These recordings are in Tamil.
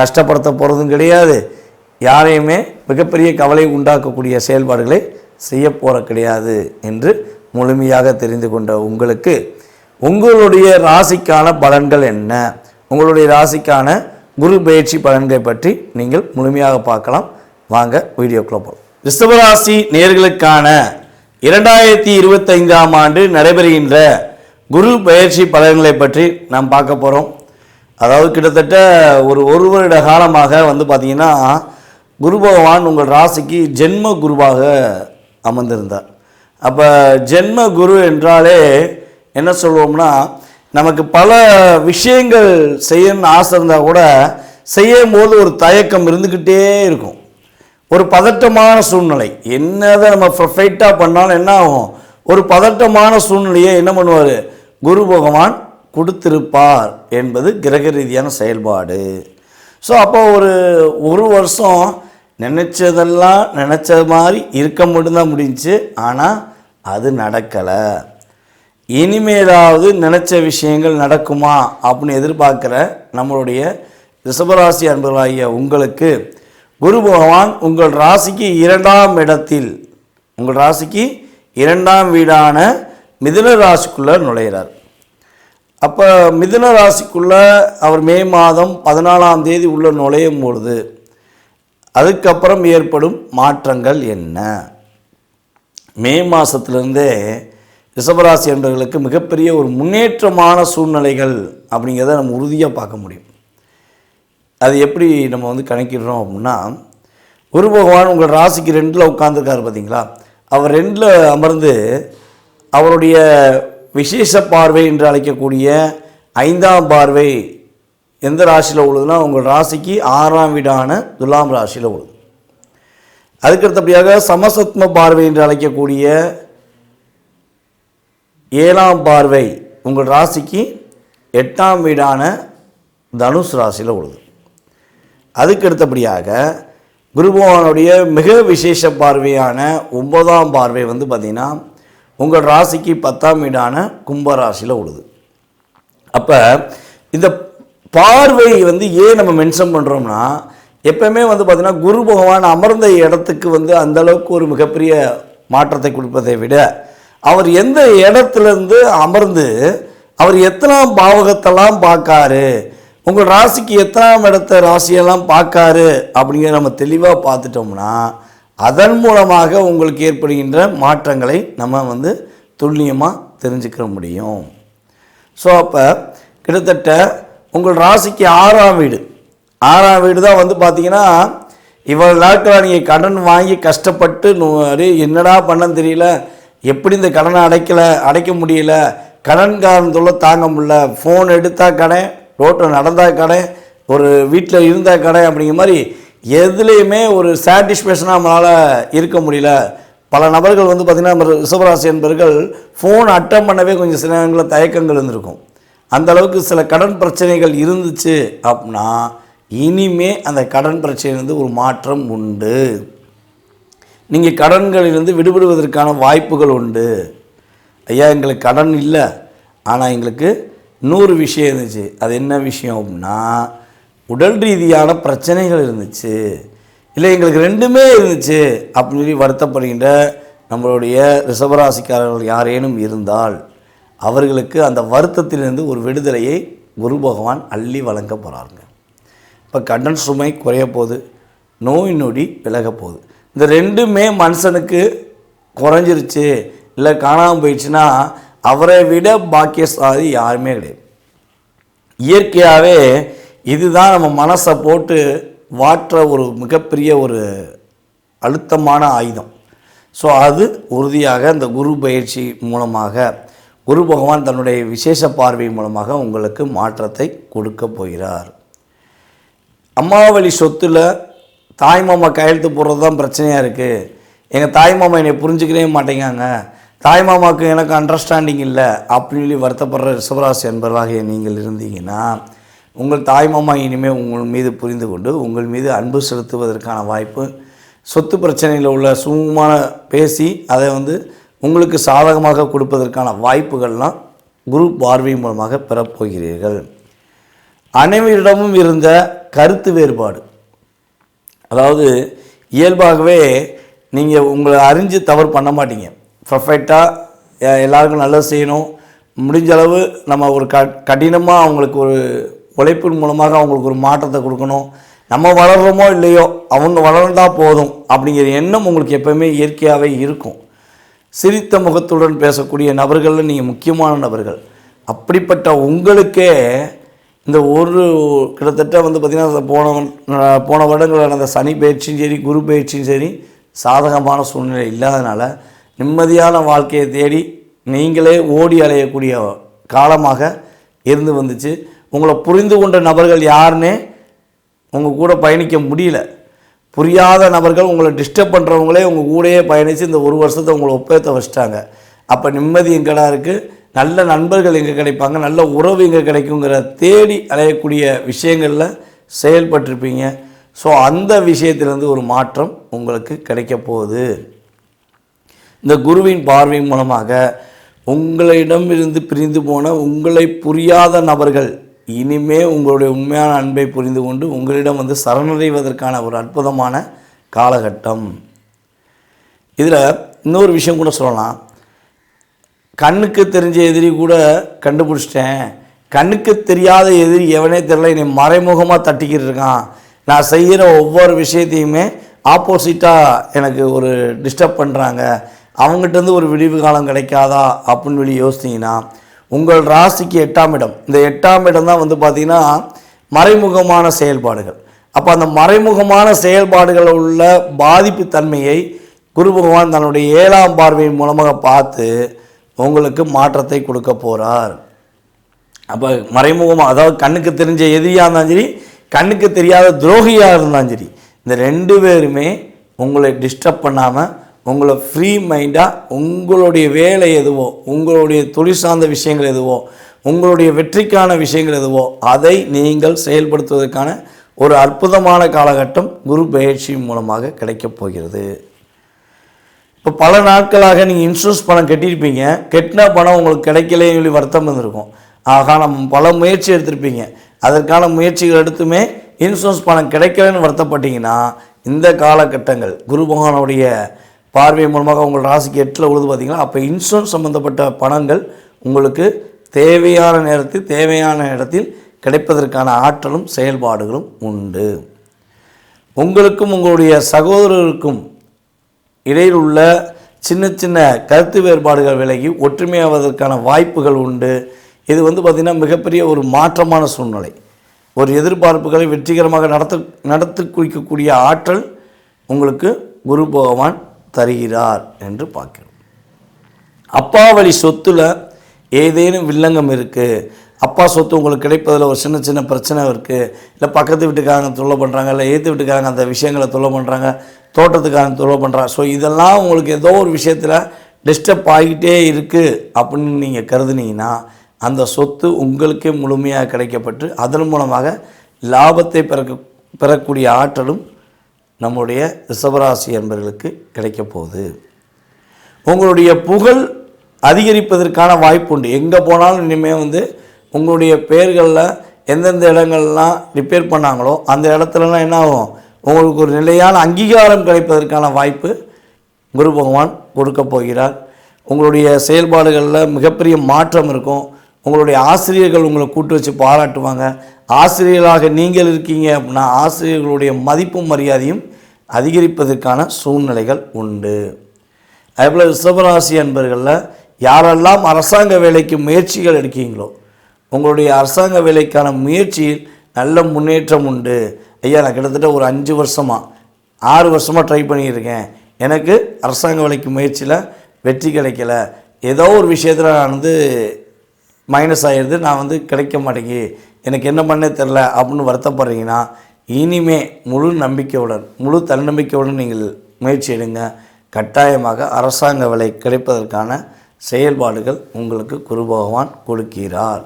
கஷ்டப்படுத்த போகிறதும் கிடையாது. யாரையுமே மிகப்பெரிய கவலை உண்டாக்கக்கூடிய செயல்பாடுகளை செய்ய போகிற கிடையாது என்று முழுமையாக தெரிந்து கொண்ட உங்களுக்கு உங்களுடைய ராசிக்கான பலன்கள் என்ன? உங்களுடைய ராசிக்கான குரு பயிற்சி பலன்களை பற்றி நீங்கள் முழுமையாக பார்க்கலாம். வாங்க வீடியோக்குள்ள போகலாம் ரிஷபராசி நேர்களுக்கான இரண்டாயிரத்தி இருபத்தைந்தாம் ஆண்டு நடைபெறுகின்ற குரு பயிற்சி பலன்களை பற்றி நாம் பார்க்க போகிறோம் அதாவது கிட்டத்தட்ட ஒரு ஒரு வருட காலமாக வந்து பார்த்திங்கன்னா குரு பகவான் உங்கள் ராசிக்கு ஜென்ம குருவாக அமர்ந்திருந்தார். அப்போ ஜென்ம குரு என்றாலே என்ன சொல்லுவோம்னா நமக்கு பல விஷயங்கள் செய்யணும்னு ஆசை இருந்தால் கூட செய்யும் போது ஒரு தயக்கம் இருந்துக்கிட்டே இருக்கும். ஒரு பதட்டமான சூழ்நிலை. என்னதான் நம்ம பர்ஃபெக்டாக பண்ணாலும் என்ன ஆகும்? ஒரு பதட்டமான சூழ்நிலையை என்ன பண்ணுவார்? குரு பகவான் கொடுத்திருப்பார் என்பது கிரக ரீதியான செயல்பாடு. ஸோ அப்போ ஒரு ஒரு வருஷம் நினச்சதெல்லாம் நினச்ச மாதிரி இருக்க மட்டும்தான் முடிஞ்சுச்சு. ஆனால் அது நடக்கலை. இனிமேலாவது நினச்ச விஷயங்கள் நடக்குமா அப்படின்னு எதிர்பார்க்குற நம்மளுடைய ரிஷபராசி அன்பர்களாகிய உங்களுக்கு குரு பகவான் உங்கள் ராசிக்கு இரண்டாம் இடத்தில் உங்கள் ராசிக்கு இரண்டாம் வீடான மிதுன ராசிக்குள்ளே நுழையிறார். அப்போ மிதுன ராசிக்குள்ளே அவர் மே மாதம் பதினாலாம் தேதி உள்ள நுழையும் பொழுது அதுக்கப்புறம் ஏற்படும் மாற்றங்கள் என்ன? மே மாதத்துலேருந்தே ரிஷபராசி என்பவர்களுக்கு மிகப்பெரிய ஒரு முன்னேற்றமான சூழ்நிலைகள் அப்படிங்கிறத நம்ம உறுதியாக பார்க்க முடியும். அது எப்படி நம்ம வந்து கணக்கிடுறோம் அப்படின்னா குரு பகவான் உங்கள் ராசிக்கு ரெண்டில் உட்காந்துருக்காரு பார்த்தீங்களா அவர் ரெண்டில் அமர்ந்து அவருடைய விசேஷ பார்வை என்று அழைக்கக்கூடிய ஐந்தாம் பார்வை எந்த ராசியில் உள்ளதுன்னா உங்கள் ராசிக்கு ஆறாம் வீடான துலாம் ராசியில் உள்ளது. அதுக்கடுத்தபடியாக சமசத்ம பார்வை என்று அழைக்கக்கூடிய ஏழாம் பார்வை உங்கள் ராசிக்கு எட்டாம் வீடான தனுஷ் ராசியில் உள்ளது. அதுக்கு அடுத்தபடியாக மிக விசேஷ பார்வையான ஒன்பதாம் பார்வை வந்து பார்த்திங்கன்னா உங்கள் ராசிக்கு பத்தாம் வீடான கும்ப ராசியில் அப்போ இந்த பார்வை வந்து ஏன் நம்ம மென்ஷன் பண்ணுறோம்னா எப்பயுமே வந்து பார்த்திங்கன்னா குரு பகவான் அமர்ந்த இடத்துக்கு வந்து அந்தளவுக்கு ஒரு மிகப்பெரிய மாற்றத்தை கொடுப்பதை விட அவர் எந்த இடத்துலேருந்து அமர்ந்து அவர் எத்தனாம் பாவகத்தெல்லாம் பார்க்காரு உங்கள் ராசிக்கு எத்தனாம் இடத்த ராசியெல்லாம் பார்க்காரு அப்படிங்கிற நம்ம தெளிவாக பார்த்துட்டோம்னா அதன் மூலமாக உங்களுக்கு ஏற்படுகின்ற மாற்றங்களை நம்ம வந்து துல்லியமாக தெரிஞ்சுக்க முடியும். ஸோ அப்போ கிட்டத்தட்ட உங்கள் ராசிக்கு ஆறாம் வீடு. ஆறாம் வீடு தான் வந்து பார்த்தீங்கன்னா இவ்வளோ நாட்களாக நீங்கள் கடன் வாங்கி கஷ்டப்பட்டு என்னடா பண்ணன்னு தெரியல. எப்படி இந்த கடனை அடைக்கலை அடைக்க முடியல. கடன்காரன் தொல்லை தாங்க முடியல. ஃபோன் எடுத்தால் கடன் ரோட்டில் நடந்தால் கடன் ஒரு வீட்டில் இருந்தால் கடை அப்படிங்கிற மாதிரி எதுலேயுமே ஒரு சாட்டிஸ்ஃபேக்ஷனாக நம்மளால் இருக்க முடியல. பல நபர்கள் வந்து பார்த்திங்கன்னா நம்ம ரிஷபராசி என்பவர்கள் ஃபோன் அட்டம் பண்ணவே கொஞ்சம் சில நேரங்களில் தயக்கங்கள் இருந்திருக்கும். அந்த அளவுக்கு சில கடன் பிரச்சனைகள் இருந்துச்சு அப்படின்னா இனிமே அந்த கடன் பிரச்சனையிலிருந்து ஒரு மாற்றம் உண்டு. நீங்கள் கடன்களிலிருந்து விடுபடுவதற்கான வாய்ப்புகள் உண்டு. ஐயா எங்களுக்கு கடன் இல்லை. ஆனால் எங்களுக்கு நூறு விஷயம் இருந்துச்சு. அது என்ன விஷயம் அப்படின்னா உடல் ரீதியான பிரச்சனைகள் இருந்துச்சு. இல்லை எங்களுக்கு ரெண்டுமே இருந்துச்சு அப்படின்னு சொல்லி வருத்தப்படுகின்ற நம்மளுடைய ரிஷபராசிக்காரர்கள் யாரேனும் இருந்தால் அவர்களுக்கு அந்த வருத்தத்திலிருந்து ஒரு விடுதலையை குரு பகவான் அள்ளி வழங்க போகிறாருங்க இப்போ கடன் சுமை குறைய போகுது நோய் நொடி விலக போகுது. இந்த ரெண்டுமே மனுஷனுக்கு குறைஞ்சிருச்சு. இல்லை காணாமல் போயிடுச்சுன்னா அவரை விட பாக்கியசாதி யாருமே கிடையாது. இயற்கையாகவே இதுதான் நம்ம மனசை போட்டு வாற்ற ஒரு மிகப்பெரிய ஒரு அழுத்தமான ஆயுதம். ஸோ அது உறுதியாக இந்த குரு பயிற்சி மூலமாக குரு பகவான் தன்னுடைய விசேஷ பார்வை மூலமாக உங்களுக்கு மாற்றத்தை கொடுக்க போகிறார். அம்மாவளி சொத்தில் தாய்மாமா கையெழுத்து போடுறது தான் பிரச்சனையாக இருக்குது எங்கள் தாய்மாமா என்னை புரிஞ்சுக்கவே மாட்டேங்காங்க. தாய்மாமாவுக்கு எனக்கு அண்டர்ஸ்டாண்டிங் இல்லை அப்படின்னு சொல்லி வருத்தப்படுற ரிஷபராசி என்பவர்களாக நீங்கள் இருந்தீங்கன்னா உங்கள் தாய்மாமா இனிமேல் உங்கள் மீது புரிந்து கொண்டு உங்கள் மீது அன்பு செலுத்துவதற்கான வாய்ப்பு சொத்து பிரச்சனையில் உள்ள சுமூகமான பேசி அதை வந்து உங்களுக்கு சாதகமாக கொடுப்பதற்கான வாய்ப்புகள்லாம் குரு பார்வை மூலமாக பெறப்போகிறீர்கள். அனைவரிடமும் இருந்த கருத்து வேறுபாடு. அதாவது இயல்பாகவே நீங்கள் உங்களை அறிஞ்சு தவறு பண்ண மாட்டீங்க. பர்ஃபெக்டாக எல்லாருக்கும் நல்லது செய்யணும். முடிஞ்ச அளவு நம்ம ஒரு க கடினமாக அவங்களுக்கு ஒரு உழைப்பின் மூலமாக அவங்களுக்கு ஒரு மாற்றத்தை கொடுக்கணும். நம்ம வளர்கிறோமோ இல்லையோ அவங்க வளர்ந்தா போதும் அப்படிங்கிற எண்ணம் உங்களுக்கு எப்பவுமே இயற்கையாகவே இருக்கும். சிரித்த முகத்துடன் பேசக்கூடிய நபர்களில் நீங்கள் முக்கியமான நபர்கள். அப்படிப்பட்ட உங்களுக்கே இந்த ஒரு கிட்டத்தட்ட வந்து பார்த்திங்கன்னா போன போன வருடங்கள் நடந்த சனி பயிற்சியும் சரி குரு பயிற்சியும் சரி சாதகமான சூழ்நிலை இல்லாதனால நிம்மதியான வாழ்க்கையை தேடி நீங்களே ஓடி அலையக்கூடிய காலமாக இருந்து வந்துச்சு. உங்களை புரிந்து கொண்ட நபர்கள் யாருன்னே உங்கள் கூட பயணிக்க முடியல. புரியாத நபர்கள் உங்களை டிஸ்டர்ப் பண்ணுறவங்களே உங்கள் கூடயே பயணித்து இந்த ஒரு வருஷத்தை உங்களை ஒப்பேற்ற வச்சிட்டாங்க. அப்போ நிம்மதி எங்கடா இருக்குது நல்ல நண்பர்கள் எங்கே கிடைப்பாங்க? நல்ல உறவு எங்கே கிடைக்குங்கிற தேடி அலையக்கூடிய விஷயங்களில் செயல்பட்டிருப்பீங்க. ஸோ அந்த விஷயத்திலேருந்து ஒரு மாற்றம் உங்களுக்கு கிடைக்க போகுது. இந்த குருவின் பார்வை மூலமாக உங்களிடமிருந்து பிரிந்து போன உங்களை புரியாத நபர்கள் இனிமே உங்களுடைய உண்மையான அன்பை புரிந்து கொண்டு உங்களிடம் வந்து சரணடைவதற்கான ஒரு அற்புதமான காலகட்டம். இதில் இன்னொரு விஷயம் கூட சொல்லலாம். கண்ணுக்கு தெரிஞ்ச எதிரி கூட கண்டுபிடிச்சிட்டேன். கண்ணுக்கு தெரியாத எதிரி எவனே தெரியல என்னை மறைமுகமாக தட்டிக்கிட்டு இருக்கான். நான் செய்கிற ஒவ்வொரு விஷயத்தையுமே ஆப்போசிட்டாக எனக்கு ஒரு டிஸ்டர்ப் பண்ணுறாங்க அவங்ககிட்டருந்து ஒரு விடிவு காலம் கிடைக்காதா அப்படின்னு சொல்லி யோசித்தீங்கன்னா உங்கள் ராசிக்கு எட்டாம் இடம். இந்த எட்டாம் இடம் தான் வந்து பார்த்திங்கன்னா மறைமுகமான செயல்பாடுகள். அப்போ அந்த மறைமுகமான செயல்பாடுகளில் உள்ள பாதிப்பு தன்மையை குரு பகவான் தன்னுடைய ஏழாம் பார்வையின் மூலமாக பார்த்து உங்களுக்கு மாற்றத்தை கொடுக்க போகிறார் அப்போ மறைமுகமாக அதாவது கண்ணுக்கு தெரிஞ்ச எதிரியாக இருந்தாலும் சரி கண்ணுக்கு தெரியாத துரோகியாக இருந்தாலும் சரி இந்த ரெண்டு பேருமே உங்களை டிஸ்டர்ப் பண்ணாமல் உங்களை ஃப்ரீ மைண்டாக உங்களுடைய வேலை எதுவோ உங்களுடைய தொழில் சார்ந்த விஷயங்கள் எதுவோ உங்களுடைய வெற்றிக்கான விஷயங்கள் எதுவோ அதை நீங்கள் செயல்படுத்துவதற்கான ஒரு அற்புதமான காலகட்டம் குரு பயிற்சி மூலமாக கிடைக்கப் போகிறது. இப்போ பல நாட்களாக நீங்கள் இன்சூரன்ஸ் பணம் கட்டியிருப்பீங்க. கட்டின பணம் உங்களுக்கு கிடைக்கலையே சொல்லி வருத்தம் வந்திருக்கும் ஆகா நம்ம பல முயற்சி எடுத்திருப்பீங்க. அதற்கான முயற்சிகள் எடுத்துமே இன்சூரன்ஸ் பணம் கிடைக்கலன்னு வருத்தப்பட்டீங்கன்னா இந்த காலகட்டங்கள் குரு பகவானுடைய பார்வை மூலமாக உங்கள் ராசிக்கு எட்டில் உழுது பார்த்தீங்கன்னா அப்போ இன்சூரன்ஸ் சம்மந்தப்பட்ட பணங்கள் உங்களுக்கு தேவையான நேரத்தில் தேவையான இடத்தில் கிடைப்பதற்கான ஆற்றலும் செயல்பாடுகளும் உண்டு. உங்களுக்கும் உங்களுடைய சகோதரருக்கும் இடையில் உள்ள சின்ன சின்ன கருத்து வேறுபாடுகள் விலகி ஒற்றுமையாவதற்கான வாய்ப்புகள் உண்டு. இது வந்து பார்த்திங்கன்னா மிகப்பெரிய ஒரு மாற்றமான சூழ்நிலை. ஒரு எதிர்பார்ப்புகளை வெற்றிகரமாக நடத்த நடத்தி குறிக்கக்கூடிய ஆற்றல் உங்களுக்கு குரு பகவான் தருகிறார் என்று பார்க்கிறோம். அப்பா வழி சொத்தில் ஏதேனும் வில்லங்கம் இருக்குது அப்பா சொத்து உங்களுக்கு கிடைப்பதில் ஒரு சின்ன சின்ன பிரச்சனை இருக்குது இல்லை பக்கத்து வீட்டுக்காரங்க தொல்லை பண்ணுறாங்க இல்லை ஏற்று வீட்டுக்காரங்க அந்த விஷயங்களை தொல்லை பண்ணுறாங்க தோட்டத்துக்காரங்க தொல்லை பண்ணுறாங்க ஸோ இதெல்லாம் உங்களுக்கு ஏதோ ஒரு விஷயத்தில் டிஸ்டர்ப் ஆகிட்டே இருக்குது அப்படின்னு நீங்கள் கருதுனீங்கன்னா அந்த சொத்து உங்களுக்கே முழுமையாக கிடைக்கப்பட்டு அதன் மூலமாக லாபத்தை பிறக்க பெறக்கூடிய ஆற்றலும் நம்முடைய ரிஷபராசி என்பவர்களுக்கு கிடைக்கப் போகுது. உங்களுடைய புகழ் அதிகரிப்பதற்கான வாய்ப்பு உண்டு. எங்கே போனாலும் இனிமேல் வந்து உங்களுடைய பெயர்களில் எந்தெந்த இடங்கள்லாம் ரிப்பேர் பண்ணாங்களோ அந்த இடத்துலலாம் என்ன ஆகும்? உங்களுக்கு ஒரு நிலையான அங்கீகாரம் கிடைப்பதற்கான வாய்ப்பு குரு பகவான் கொடுக்க போகிறார். உங்களுடைய செயல்பாடுகளில் மிகப்பெரிய மாற்றம் இருக்கும். உங்களுடைய ஆசிரியர்கள் உங்களை கூட்டு வச்சு பாராட்டுவாங்க. ஆசிரியர்களாக நீங்கள் இருக்கீங்க அப்படின்னா ஆசிரியர்களுடைய மதிப்பும் மரியாதையும் அதிகரிப்பதற்கான சூழ்நிலைகள் உண்டு. அதேபோல் ரிஷபராசி என்பர்களில் யாரெல்லாம் அரசாங்க வேலைக்கு முயற்சிகள் எடுக்கீங்களோ உங்களுடைய அரசாங்க வேலைக்கான முயற்சியில் நல்ல முன்னேற்றம் உண்டு. ஐயா நான் கிட்டத்தட்ட ஒரு அஞ்சு வருஷமாக ஆறு வருஷமாக ட்ரை பண்ணியிருக்கேன். எனக்கு அரசாங்க வேலைக்கு முயற்சியில் வெற்றி கிடைக்கல. ஏதோ ஒரு விஷயத்தில் நான் வந்து மைனஸ் ஆகிடுது நான் வந்து கிடைக்க மாட்டேங்கி எனக்கு என்ன பண்ணே தெரில அப்படின்னு வருத்தப்படுறீங்கன்னா இனிமே முழு நம்பிக்கையுடன் முழு தன்னம்பிக்கையுடன் நீங்கள் முயற்சி எடுங்க. கட்டாயமாக அரசாங்க விலை கிடைப்பதற்கான செயல்பாடுகள் உங்களுக்கு குரு பகவான் கொடுக்கிறார்.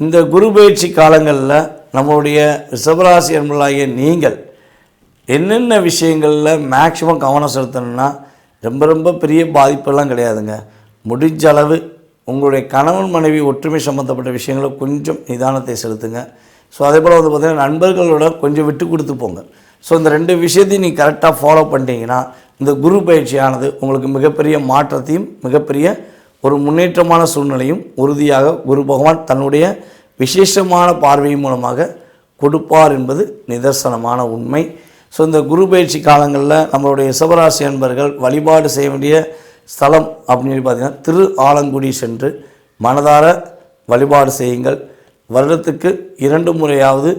இந்த குரு பயிற்சி காலங்களில் நம்மளுடைய ரிஷபராசி அன்பர்களாகிய நீங்கள் என்னென்ன விஷயங்களில் மேக்சிமம் கவனம் செலுத்தணும்னா ரொம்ப ரொம்ப பெரிய பாதிப்பெல்லாம் கிடையாதுங்க. முடிஞ்ச அளவு உங்களுடைய கணவன் மனைவி ஒற்றுமை சம்மந்தப்பட்ட விஷயங்களை கொஞ்சம் நிதானத்தை செலுத்துங்க. ஸோ அதே போல் வந்து பார்த்திங்கன்னா நண்பர்களோட கொஞ்சம் விட்டு கொடுத்து போங்க. ஸோ இந்த ரெண்டு விஷயத்தையும் நீங்கள் கரெக்டாக ஃபாலோ பண்ணிட்டீங்கன்னா இந்த குரு பயிற்சியானது உங்களுக்கு மிகப்பெரிய மாற்றத்தையும் மிகப்பெரிய ஒரு முன்னேற்றமான சூழ்நிலையும் உறுதியாக குரு பகவான் தன்னுடைய விசேஷமான பார்வை மூலமாக கொடுப்பார் என்பது நிதர்சனமான உண்மை. ஸோ இந்த குரு பயிற்சி காலங்களில் நம்மளுடைய சிவராசி அன்பர்கள் வழிபாடு செய்ய வேண்டிய ஸ்தலம் அப்படின்னு சொல்லி பார்த்தீங்கன்னா திரு ஆலங்குடி சென்று மனதார வழிபாடு செய்யுங்கள். வருடத்துக்கு இரண்டு முறையாவது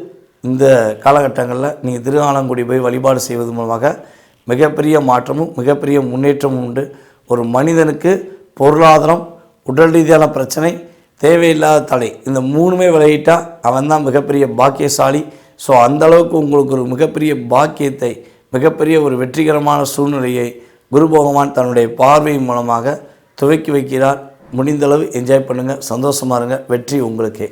இந்த காலகட்டங்களில் நீங்கள் திரு ஆலங்குடி போய் வழிபாடு செய்வது மூலமாக மிகப்பெரிய மாற்றமும் மிகப்பெரிய முன்னேற்றமும் உண்டு. ஒரு மனிதனுக்கு பொருளாதாரம் உடல் ரீதியான பிரச்சனை தேவையில்லாத தடை இந்த மூணுமே விலகிட்டால் அவன் தான் மிகப்பெரிய பாக்கியசாலி. ஸோ அந்தளவுக்கு உங்களுக்கு ஒரு மிகப்பெரிய பாக்கியத்தை மிகப்பெரிய ஒரு வெற்றிகரமான சூழ்நிலையை குரு பகவான் தன்னுடைய பார்வை மூலமாக துவக்கி வைக்கிறார். முடிந்தளவு என்ஜாய் பண்ணுங்கள் சந்தோஷமா இருங்க. வெற்றி உங்களுக்கே.